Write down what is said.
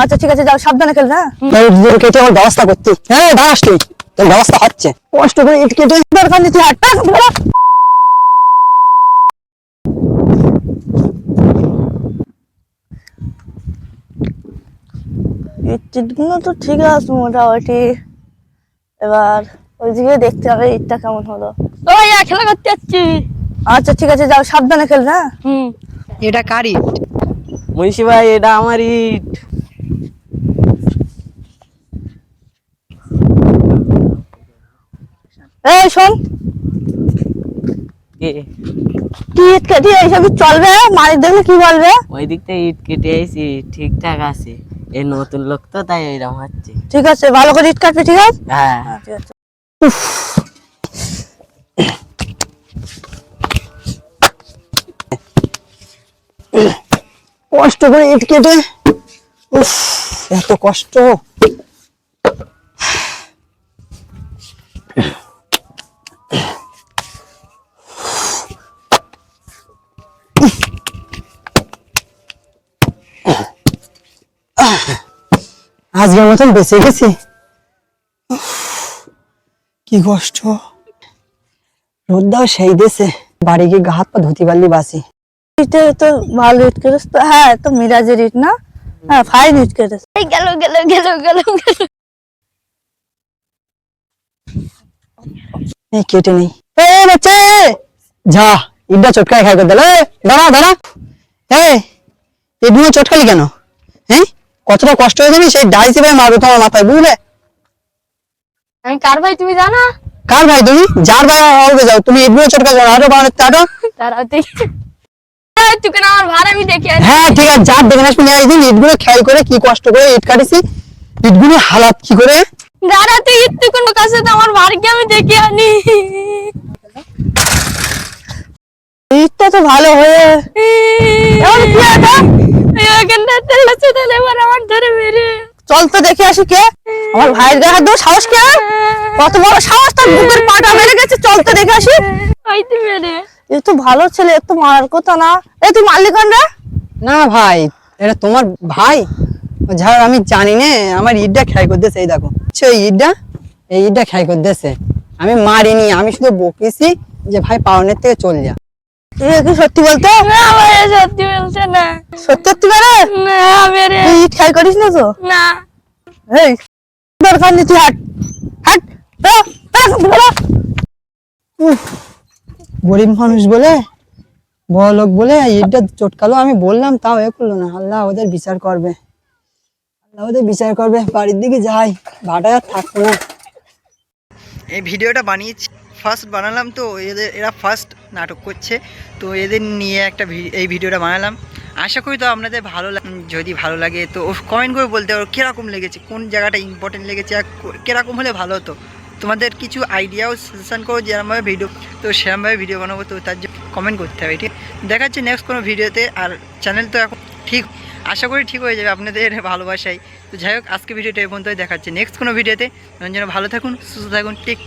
আচ্ছা ঠিক আছে যাও সাবধানে খেল হ্যাঁ? কেটে আমার ব্যবস্থা করতে। হ্যাঁ দাঁড়াস তুই তোর ব্যবস্থা হচ্ছে। কষ্ট করে ইট কেটে দরকার নেই তুই ধরো। তো ঠিক আছে মোটামুটি। এবার ওইদিকে দেখতে হবে ইটটা কেমন হলো। ও ভাইয়া খেলা করতে যাচ্ছি। আচ্ছা ঠিক আছে যাও সাবধানে খেল হ্যাঁ? হুম। এটা কার ইট? মুন্সি ভাই এটা আমার ইট। এই শোন। কে? ইট কেটে এইসব চলবে? মালিক দেখলে কি বলবে? ওই দিক থেকে ইট কেটে আইছি ঠিকঠাক আছে। এই নতুন লোক তো তাই এরকম হচ্ছে। ঠিক আছে ভালো করে ইট কাটবে ঠিক আছে? হ্যাঁ হ্যাঁ, ঠিক আছে। কষ্ট করে ইট কেটে। উফ এত কষ্ট। আজকের মতন বেঁচে গেছি। উফ, কি কষ্ট। রোদ্দাও সেই দেশে বাড়ি গিয়ে গা হাত পা ধুতি পারলি বাসি ইটে তো ভালো ইট কেটেছ তো। হ্যাঁ তো মিরাজের ইট না? হ্যাঁ ফাইন ইট কেটেছ এই গেল গেল গেল গেল গেল। এই কেটে নেই এ বাচ্চা এ! যা। ইডটা চটকায় খাই করে দিল দাঁড়া দাঁড়া। এ ইডগুলো চটকালি কেন? হ্যাঁ কতটা কষ্ট হয়ে জানি সেই ডাইসি ভাই মারবে তোমার মাথায় বুঝলে? আমি কার ভাই তুমি জানো? কার ভাই তুমি? যার ভাই হবে যাও। তুমি ইডগুলো চটকা যাও আরও বানাতে আরও। তারাও দেখি। তুই কেন আমার ভাড়া আমি দেখে হ্যাঁ ঠিক আছে যার দেখে আসবি নিয়ে আসবি। ইটগুলো খেয়াল করে কি কষ্ট করে ইট কাটিছি। ইটগুলো হালাত কি করে? দাঁড়া তুই তুই কোনো কাছে তো আমার ভাড়কে আমি দেখে আনি। ইটটা তো ভালো হয়ে চল তো দেখে আসি কে। আমার ভাইয়ের হাত দেবো সাহস কে? কত বড় সাহস, তার বুকের পাটা মেরে গেছে। চল তো দেখে আসি। এ তো ভালো ছেলে, এ তো মারার কথা না। এ, তুই মারলি রে? না ভাই, এটা তোমার ভাই? যা আমি জানি না, আমার ইটটা খেয়াল করতেছে, এই দেখো। সেই ইটটা এই ইটটা খেয়াল করতেছে। আমি মারিনি, আমি শুধু বকেছি যে ভাই পাওনের থেকে চল যা। তুই সত্যি বলতে? না সত্যি বলছে না। সত্যি সত্যি মেরে না মেরে তুই ইট খাই করিস না তো? না। এই দরকার নেই তুই হাট। গরিব মানুষ বলে বড় লোক বলে ইটটা চটকালো আমি বললাম তাও এ করল না। আল্লাহ ওদের বিচার করবে। আল্লাহ ওদের বিচার করবে বাড়ির দিকে যাই। ভাটা আর থাকব না। এই ভিডিওটা বানিয়েছি। ফার্স্ট বানালাম তো এদের, এরা ফার্স্ট নাটক করছে। তো এদের নিয়ে একটা এই ভিডিওটা বানালাম। আশা করি তো আপনাদের ভালো যদি ভালো লাগে তো কমেন্ট করে বলতে পারো কীরকম লেগেছে, কোন জায়গাটা ইম্পর্টেন্ট লেগেছে আর কীরকম হলে ভালো হতো। তোমাদের কিছু আইডিয়াও সাজেশন করো যেরকমভাবে ভিডিও তো সেরকমভাবে ভিডিও বানাবো, তো তার জন্য কমেন্ট করতে হবে, ঠিক দেখা যাচ্ছে নেক্সট কোনো ভিডিওতে আর চ্যানেল তো এখন ঠিক, আশা করি ঠিক হয়ে যাবে আপনাদের ভালোবাসায়। তো যাই হোক, আজকে ভিডিওটা এই পর্যন্তই দেখাচ্ছে নেক্সট কোনো ভিডিওতে যেন ভালো থাকুন, সুস্থ থাকুন টেক